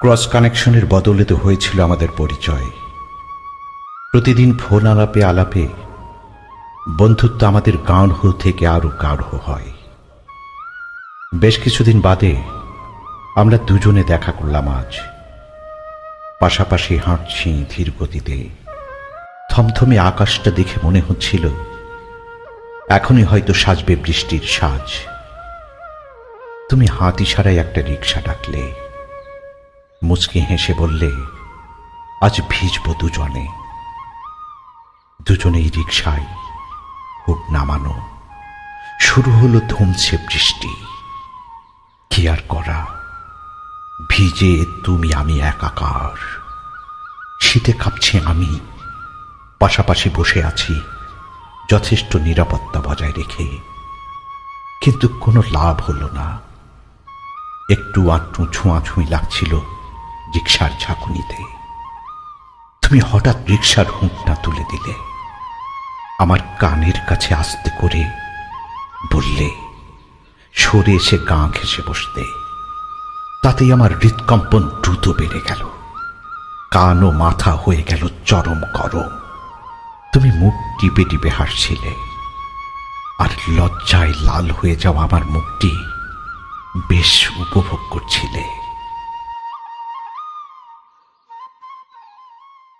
Cross কানেকশনের বদলে তো হয়েছিল আমাদের পরিচয়। প্রতিদিন ফোন আলাপে আলাপে বন্ধুত্ব আমাদের গাঢ় থেকে আরও গাঢ় হয়। বেশ কিছুদিন বাদে আমরা দুজনে দেখা করলাম আজ। পাশাপাশি হাঁটছি ধীর গতিতে। থমথমে আকাশটা দেখে মনে হচ্ছিল এখনই হয়তো সাজবে বৃষ্টির সাজ। তুমি হাত ইশারায় একটা রিক্সা ডাকলে। মুচকি হেসে বললে, আজ ভিজব দুজনে। দুজনেই রিক্সায় হুট নামানো। শুরু হলো ধুমছে বৃষ্টি। কি আর করা? ভিজে তুমি আমি একাকার। শীতে কাঁপছি আমি। পাশাপাশি বসে আছি, যথেষ্ট নিরাপত্তা বজায় রেখে। কিন্তু কোনো লাভ হলো না। একটু আটটু ছোঁয়াছুঁই লাগছিল। রিক্সার ঝাঁকুনিতে। তুমি হঠাৎ রিক্সার হুঁকটা তুলে দিলে। আমার কানের কাছে আসতে করে বললে, সরে এসে গা ঘেসে বসতে। তাতেই আমার হৃৎকম্পন দ্রুত বেড়ে গেল। কান ও মাথা হয়ে গেল চরম গরম। তুমি মুখ টিপে টিপে হাসছিলে। আর লজ্জায় লাল হয়ে যাওয়া আমার মুখটি বেশ উপভোগ করছিলে।